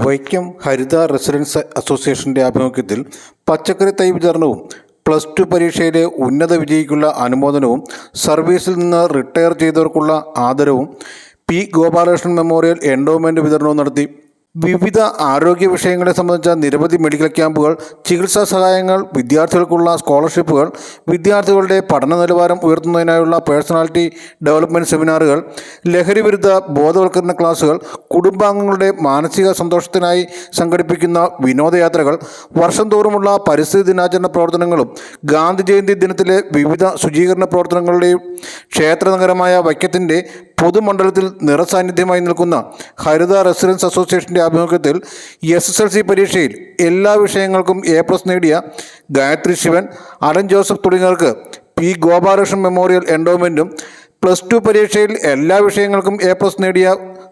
വൈക്കം ഹരിത residence അസോസിയേഷന്റെ ആഭിമുഖ്യത്തിൽ പച്ചക്കറി തൈ വിതരണവും പ്ലസ് ടു പരീക്ഷയിലെ ഉന്നത വിജയിക്കുള്ള അനുമോദനവും സർവീസിൽ നിന്ന് റിട്ടയർ ചെയ്തവർക്കുള്ള ആദരവും പി ഗോപാലകൃഷ്ണൻ മെമ്മോറിയൽ എൻഡോമെന്റ് വിതരണവും നടത്തി വിവിധ ആരോഗ്യ വിഷയങ്ങളെ സംബന്ധിച്ച നിരവധി മെഡിക്കൽ ക്യാമ്പുകൾ ചികിത്സാ സഹായങ്ങൾ വിദ്യാർത്ഥികൾക്കുള്ള സ്കോളർഷിപ്പുകൾ വിദ്യാർത്ഥികളുടെ പഠന നിലവാരം ഉയർത്തുന്നതിനായുള്ള പേഴ്സണാലിറ്റി ഡെവലപ്മെന്റ് സെമിനാറുകൾ ലഹരി വിരുദ്ധ ബോധവൽക്കരണ ക്ലാസുകൾ കുടുംബാംഗങ്ങളുടെ മാനസിക സന്തോഷത്തിനായി സംഘടിപ്പിക്കുന്ന വിനോദയാത്രകൾ വർഷം തോറുമുള്ള പരിസ്ഥിതി ദിനാചരണ പ്രവർത്തനങ്ങളും ഗാന്ധി ജയന്തി ദിനത്തിലെ വിവിധ ശുചീകരണ പ്രവർത്തനങ്ങളുടെയും ക്ഷേത്ര നഗരമായ വൈക്കത്തിന്റെ പൊതുമണ്ഡലത്തിൽ നിറസാന്നിധ്യമായി നിൽക്കുന്ന ഹരിത റെസിഡൻസ് അസോസിയേഷന്റെ ആഭിമുഖ്യത്തിൽ എസ് എസ് എൽ സി പരീക്ഷയിൽ എല്ലാ വിഷയങ്ങൾക്കും എ പ്ലസ് നേടിയ ഗായത്രി ശിവൻ അലൻ ജോസഫ് തുടങ്ങിയവർക്ക് പി ഗോപാലകൃഷ്ണൻ മെമ്മോറിയൽ എൻഡോമെന്റും പ്ലസ് ടു പരീക്ഷയിൽ എല്ലാ വിഷയങ്ങൾക്കും എ പ്ലസ് നേടിയ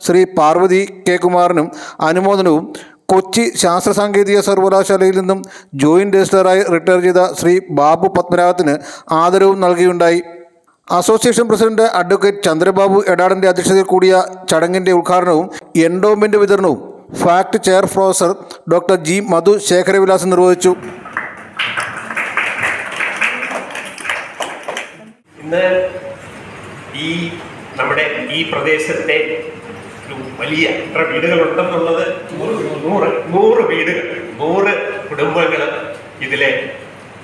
ശ്രീ പാർവതി കെ കുമാറിനും അനുമോദനവും കൊച്ചി ശാസ്ത്ര സാങ്കേതിക സർവകലാശാലയിൽ നിന്നും ജോയിന്റ് രജിസ്ട്രാറായി റിട്ടയർ ചെയ്ത ശ്രീ ബാബു പത്മനാഭത്തിന് ആദരവും നൽകിയുണ്ടായി. അസോസിയേഷൻ പ്രസിഡന്റ് അഡ്വക്കേറ്റ് ചന്ദ്രബാബു എടാടിന്റെ അധ്യക്ഷതയിൽ കൂടിയ ചടങ്ങിന്റെ ഉദ്ഘാടനവും എൻഡോമെന്റ് വിതരണവും FACT chair professor doctor G Madhu Sekharavilas നിർവഹിച്ചു. ഇന്ന് ഈ നമ്മുടെ ഈ പ്രദേശത്തെ വലിയ എത്ര വീടുകളുണ്ടെന്നുള്ളത് നൂറ് നൂറ് വീടുകൾ നൂറ് കുടുംബങ്ങൾ ഇതിലെ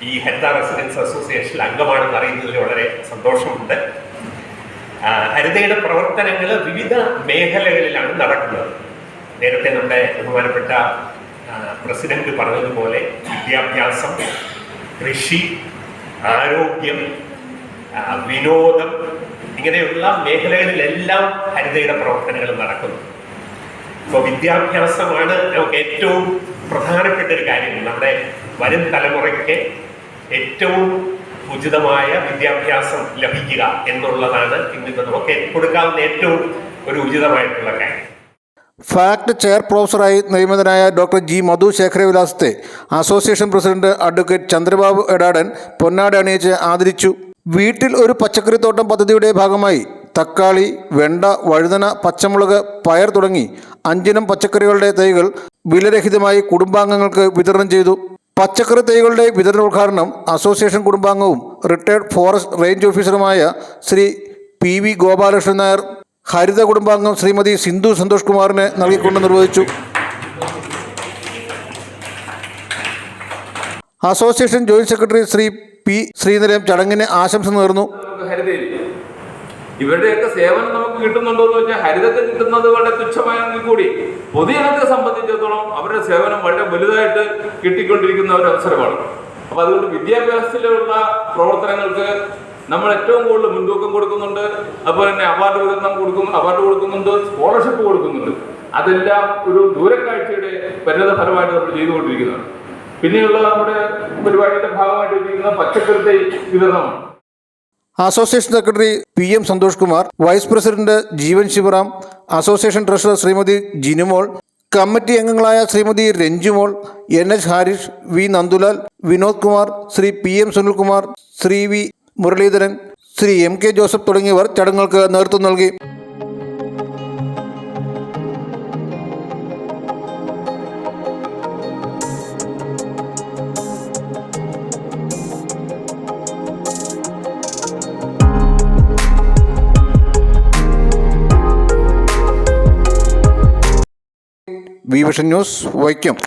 ഈ ഹരിത റെസിഡൻസ് അസോസിയേഷനിൽ അംഗമാണെന്ന് അറിയുന്നതിൽ വളരെ സന്തോഷമുണ്ട്. ഹരിതയുടെ പ്രവർത്തനങ്ങൾ വിവിധ മേഖലകളിലാണ് നടക്കുന്നത്. നേരത്തെ നമ്മുടെ ബഹുമാനപ്പെട്ട പ്രസിഡന്റ് പറഞ്ഞതുപോലെ വിദ്യാഭ്യാസം കൃഷി ആരോഗ്യം വിനോദം ഇങ്ങനെയുള്ള മേഖലകളിലെല്ലാം ഹരിതയുടെ പ്രവർത്തനങ്ങൾ നടക്കുന്നു. ഇപ്പോൾ വിദ്യാഭ്യാസമാണ് നമുക്ക് ഏറ്റവും പ്രധാനപ്പെട്ട ഒരു കാര്യം. നമ്മുടെ വരും തലമുറയ്ക്ക് ഏറ്റവും ഉചിതമായ വിദ്യാഭ്യാസം ലഭിക്കുക എന്നുള്ളതാണ് ഇന്നത്തെ നമുക്ക് കൊടുക്കാവുന്ന ഏറ്റവും ഒരു ഉചിതമായിട്ടുള്ള കാര്യം. ഫാക്ട് ചെയർ പ്രൊഫസറായി നിയമിതനായ doctor G Madhu ശേഖരവിലാസത്തെ association president advocate Chandrababu Edatan പൊന്നാട അണിയിച്ച് ആദരിച്ചു. വീട്ടിൽ ഒരു പച്ചക്കറിത്തോട്ടം പദ്ധതിയുടെ ഭാഗമായി തക്കാളി വെണ്ട വഴുതന പച്ചമുളക് പയർ തുടങ്ങി അഞ്ചിനം പച്ചക്കറികളുടെ തൈകൾ വിലരഹിതമായി കുടുംബാംഗങ്ങൾക്ക് വിതരണം ചെയ്തു. പച്ചക്കറി തൈകളുടെ വിതരണോദ്ഘാടനം അസോസിയേഷൻ കുടുംബാംഗവും റിട്ടയർഡ് ഫോറസ്റ്റ് റേഞ്ച് ഓഫീസറുമായ ശ്രീ പി വി ഗോപാലകൃഷ്ണൻ നായർ ഹരിത കുടുംബാംഗം ശ്രീമതി സിന്ധു സന്തോഷ് കുമാറിനെ നൽകിക്കൊണ്ട് നിർവഹിച്ചു. Association joint secretary Shri P Sreedharan ചടങ്ങിന് ആശംസ നേർന്നു. ഇവരുടെയൊക്കെ സേവനം നമുക്ക് കിട്ടുന്നുണ്ടോ എന്ന് വെച്ചാൽ ഹരിതത്തെ കിട്ടുന്നത് വളരെ തുച്ഛമായെങ്കിൽ കൂടി പൊതുജനത്തെ സംബന്ധിച്ചിടത്തോളം അവരുടെ സേവനം വളരെ വലുതായിട്ട് കിട്ടിക്കൊണ്ടിരിക്കുന്ന ഒരു അവസരമാണ്. അപ്പൊ അതുകൊണ്ട് വിദ്യാഭ്യാസത്തിലുള്ള പ്രവർത്തനങ്ങൾക്ക് നമ്മൾ ഏറ്റവും കൂടുതൽ മുൻതൂക്കം കൊടുക്കുന്നുണ്ട്. അതുപോലെ തന്നെ അവാർഡ് വിതരണം കൊടുക്കുന്നു അവാർഡ് കൊടുക്കുന്നുണ്ട് സ്കോളർഷിപ്പ് കൊടുക്കുന്നുണ്ട്. അതെല്ലാം ഒരു ദൂരക്കാഴ്ചയുടെ പരിണത ഫലമായിട്ട് നമ്മൾ ചെയ്തുകൊണ്ടിരിക്കുന്നതാണ്. പിന്നെയുള്ള നമ്മുടെ പരിപാടിയുടെ ഭാഗമായിട്ട് ഇരിക്കുന്ന പച്ചക്കറി വിതരണമാണ്. Association secretary P M Santhosh Kumar vice president Jeevan Sivaram association treasurer Shrimati Jinumol committee അംഗങ്ങളായ Shrimati Ranjumol N H Harish V Nandulal Vinod Kumar Shri P M Sunilkumar Shri V Muraleedharan Shri M K Joseph തുടങ്ങിയവർ ചടങ്ങുകൾക്ക് നേതൃത്വം നൽകി. V vision news Vaikom.